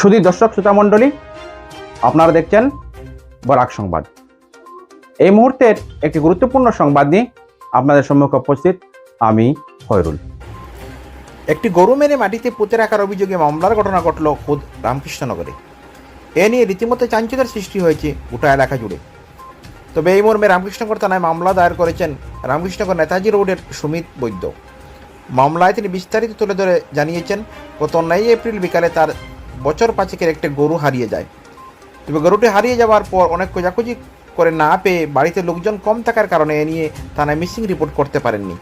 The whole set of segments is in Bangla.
শুধু দর্শক, শ্রোতা মণ্ডলী, আপনারা দেখছেন বরাক সংবাদ। এই মুহূর্তের একটি গুরুত্বপূর্ণ সংবাদ নিয়ে আপনাদের সম্মুখে উপস্থিত আমি খয়রুল। একটি গরু মেরে মাটিতে পুঁতে রাখার অভিযোগে মামলার ঘটনা ঘটল খোদ রামকৃষ্ণনগরে। এ নিয়ে রীতিমতো চাঞ্চল্যের সৃষ্টি হয়েছে গোটা এলাকা জুড়ে। তবে এই মর্মে রামকৃষ্ণনগর থানায় মামলা দায়ের করেছেন রামকৃষ্ণনগর নেতাজি রোডের সুমিত বৈদ্য। মামলায় তিনি বিস্তারিত তুলে ধরে জানিয়েছেন, গত নয় এপ্রিল বিকালে তার বছর পাঁচেকের একটি গরু হারিয়ে যায়। তবে গরুটি হারিয়ে যাওয়ার পর অনেক খোঁজাখুঁজি করে না পেয়ে বাড়িতে লোকজন কম থাকার কারণে এ নিয়ে থানায় মিসিং রিপোর্ট করতে পারেননি।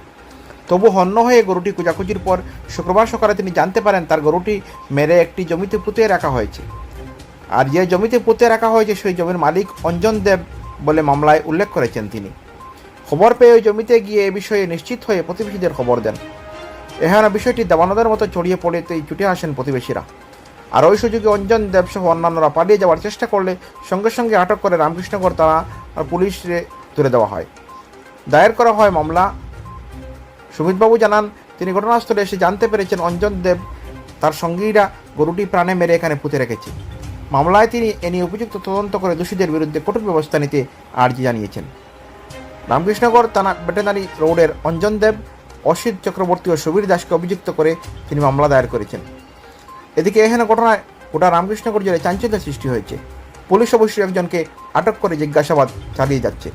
তবু হন্য হয়ে গরুটি খোঁজাখুঁজির পর শুক্রবার সকালে তিনি জানতে পারেন তার গরুটি মেরে একটি জমিতে পুঁতে রাখা হয়েছে। আর যে জমিতে পুঁতে রাখা হয়েছে সেই জমির মালিক অঞ্জন দেব বলে মামলায় উল্লেখ করেছেন তিনি। খবর পেয়ে ওই জমিতে গিয়ে এ বিষয়ে নিশ্চিত হয়ে প্রতিবেশীদের খবর দেন। এখানে বিষয়টি দাবানদের মতো ছড়িয়ে পড়েতেই ছুটে আসেন প্রতিবেশীরা। আর ওই সুযোগে অঞ্জন দেবসহ অন্যান্যরা পালিয়ে যাওয়ার চেষ্টা করলে সঙ্গে সঙ্গে আটক করে রামকৃষ্ণগর থানা পুলিশে তুলে দেওয়া হয়। দায়ের করা হয় মামলা। সুমিতবাবু জানান, তিনি ঘটনাস্থলে এসে জানতে পেরেছেন অঞ্জন দেব তার সঙ্গীরা গরুটি প্রাণে মেরে এখানে পুঁতে রেখেছে। মামলায় তিনি এ নিয়ে উপযুক্ত তদন্ত করে দোষীদের বিরুদ্ধে কঠোর ব্যবস্থা নিতে আর্জি জানিয়েছেন। রামকৃষ্ণগর থানা ভেটেনারি রোডের অঞ্জন দেব, অসিত চক্রবর্তী ও সুবীর দাসকে অভিযুক্ত করে তিনি মামলা দায়ের করেছেন। এদিকে এখানে ঘটনায় গোটা রামকৃষ্ণগর জেলায় চাঞ্চল্যের সৃষ্টি হয়েছে। পুলিশ অবশ্যই একজনকে আটক করে জিজ্ঞাসাবাদ চালিয়ে যাচ্ছে।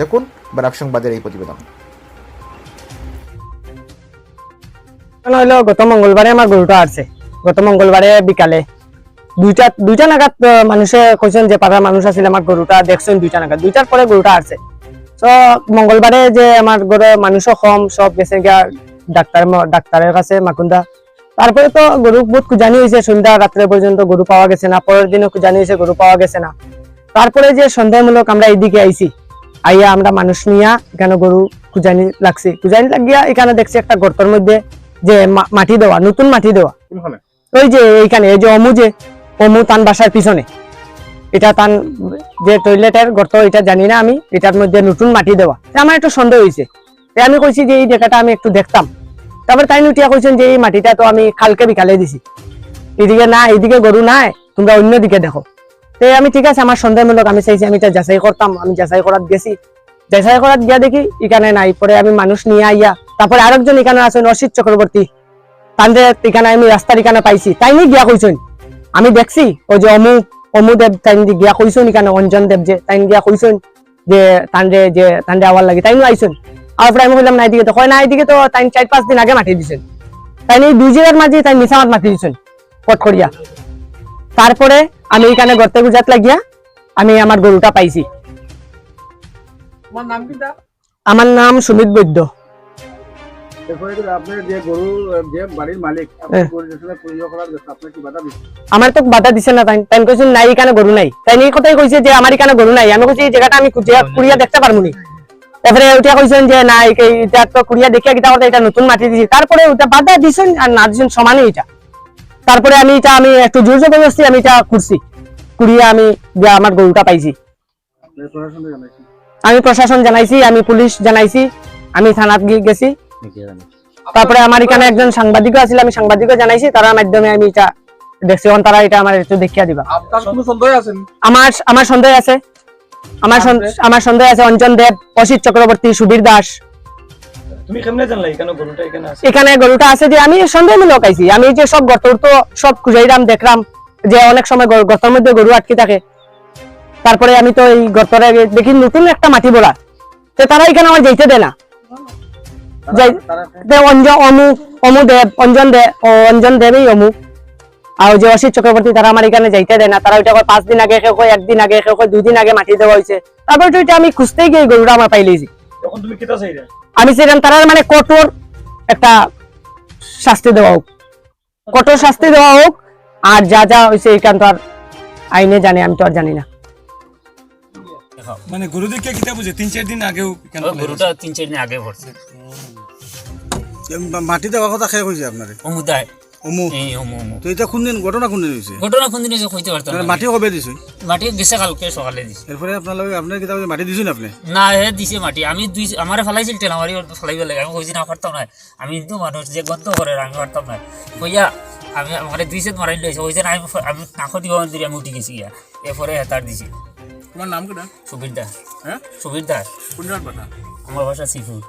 দেখুন, ব্যারাক সংবাদের এই প্রতিবেদন। হলো গত মঙ্গলবারে আমার গরুটা আসছে গত মঙ্গলবারে বিকালে দুইটা দুইটা নাগাদ মানুষে কইছেন যে পাড়ার মানুষ আছিল আমার গরুটা দেখছেন দুইটা নাগাদ। দুইটার পরে গরুটা আসছে তো মঙ্গলবারে যে আমার ঘরে মানুষও কম, সব গেছে গিয়া ডাক্তার ডাক্তারের কাছে মাকুন্দা তারপরে তো গরু বহুত খুঁজানি হয়েছে সন্ধ্যা রাত্রে পর্যন্ত গরু পাওয়া গেছে না পরের দিনও খুঁজানি হয়েছে গরু পাওয়া গেছে না। তারপরে যে সন্দেহমূলক আমরা এইদিকে আইছি আইয়া আমরা মানুষ নিয়া এখানে গরু খুঁজানি লাগছি। খুঁজানি লাগিয়া এখানে দেখছি একটা গর্তর মধ্যে যে মাটি দেওয়া নতুন মাটি দেওয়া। ওই যে এইখানে এই যে অমু যে অমু তান বাসার পিছনে। এটা তান যে টয়লেটের গর্ত এটা জানি না আমি এটার মধ্যে নতুন মাটি দেওয়া। আমার একটু সন্দেহ হয়েছে। আমি কইছি যে এই জায়গাটা আমি একটু দেখতাম। তারপরে তাই উঠিয়া কইছেন যে এই মাটিটা তো আমি খালকে বিকালে দিছি। এদিকে না এইদিকে গরু নাই, তোমরা অন্য দিকে দেখো। তো আমি ঠিক আছে আমার সন্দেহমূলক আমি চাইছি, আমি এটা যাচাই করতাম আমি যাচাই করাত গেছি। যাচাই করাত গিয়া দেখি এখানে নাই পরে আমি মানুষ নিয়ে আইয়া তারপরে আরেকজন এখানে আছেন অসিত চক্রবর্তী তাদের এখানে আমি রাস্তার এখানে পাইছি। তাই নিয়ে গিয়া কইছেন। আমি দেখছি ওই যে অমু অমু দেব তাই গিয়া কইছেন এখানে অঞ্জন দেব যে তাই গিয়া কইছেন যে তান্ডে যে তান্ডে আওয়ার লাগে তাই আইছেন। আর পরে আমি কইলাম না এদিকে তো হয় না এদিকে তো তাই চার পাঁচ দিন আগে মাটি দিছেন তাই নি দুই জায়গার মাঝে তাই মিশামাত মাটি দিছেন পট করিয়া তারপরে আমি এখানে গর্তে গুজাত লাগিয়া আমি আমার গরুটা পাইছি। তোমার নাম কি তা আমার নাম সুমিত বৈদ্য। আমার তো বাধা দিছে না তাই তাই কইছেন নাই এখানে গরু নাই। তাই এই কথাই কইছে যে আমার এখানে গরু নাই। আমি কইছি এই জায়গাটা আমি কুড়িয়া দেখতে পারব নি তারপরে ওইটা কইছেন যে না এটা তো কুড়িয়া দেখিয়া কিতা করতে এটা নতুন মাটি দিছি। তারপরে ওটা বাধা দিছেন আর না দিছেন সমানই এটা। তারপরে আমি এটা আমি একটু জোর জবরদস্তি আমি এটা করছি কুড়িয়া আমি আমার গরুটা পাইছি। আমি প্রশাসন জানাইছি আমি পুলিশ জানাইছি আমি থানাত গিয়ে গেছি। তারপরে আমার এখানে একজন সাংবাদিকও আছিল আমি সাংবাদিকও জানাইছি তার মাধ্যমে আমি এটা দেখছি। তারা এটা আমার একটু দেখিয়া দিবা। আমার আমার সন্দেহ আছে। আমার আমার সন্দেহ আছে অঞ্জন দেব অসিত চক্রবর্তী সুবীর দাস। তুমি কেমনে জানলা? এখানে গরুটা এখানে আছে। এখানে গরুটা আছে যে আমি সন্দেহমূলক আইছি। আমি যে সব গর্তর তো সব খুঁজাইলাম দেখলাম যে অনেক সময় গর- গর্তের মধ্যে গরু আটকে থাকে। তারপরে আমি তো এই গর্তরে দেখি নতুন একটা মাটি বলা। তো তারা এখানে আমার যাইতে দেয় না। অমু অমু দেব অঞ্জন দেব অঞ্জন দেবই অমু। আর যে অসিত চক্রবর্তী তারা আমার এখানে যাইতে দেয় না। তারা ওইটা পাঁচ দিন আগে কেউ কয় একদিন আগে কেউ কয় দুই দিন আগে মাটি দেওয়া হয়েছে। তারপরে এটা আমি খুঁজতেই গিয়ে গরুটা আমার পাই লইছি তখন তুমি কেটা চাইরা আমি সেরকম তারা মানে কঠোর একটা শাস্তি দেওয়া হোক। কঠোর শাস্তি দেওয়া হোক আর যা যা হয়েছে এইখান তো আর আইনে জানে আমি তো আর জানি না। মানে গরু দেখে কিতা বুঝে? তিন চার দিন আগেও গরুটা তিন চার দিন আগে পড়ছে। মাটি দেওয়ার কথা খেয়ে কইছে আপনারে? অমুদায়। অমু এই অমু অমু তো এটা কোন দিন ঘটনা কোন দিন হয়েছে ঘটনা কোন দিন হয়েছে কইতে পারতাম না। মাটি কবে দিছে? মাটি গেছে কালকে সকালে দিছে। এরপরে আপনার আপনার কিতা বলে মাটি দিছেন আপনি? না হে দিছে মাটি। আমি দুই আমারে ফেলাইছিল টেলামারি ফেলাইবে লাগে আমি কইছি না পারতাম না আমি কিন্তু মানুষ যে গন্ধ করে আমি পারতাম না কইয়া আমি আমার দুই সেট মারাই লইছে ওই যে আমি আমি কাঁকো দিব আমি উঠি গেছি গিয়া। এরপরে হেতার দিছি তোমার নাম কেটা সুবির দাস। হ্যাঁ সুবির দাস। কোন জায়গার কথা? আমার ভাষা সিফুর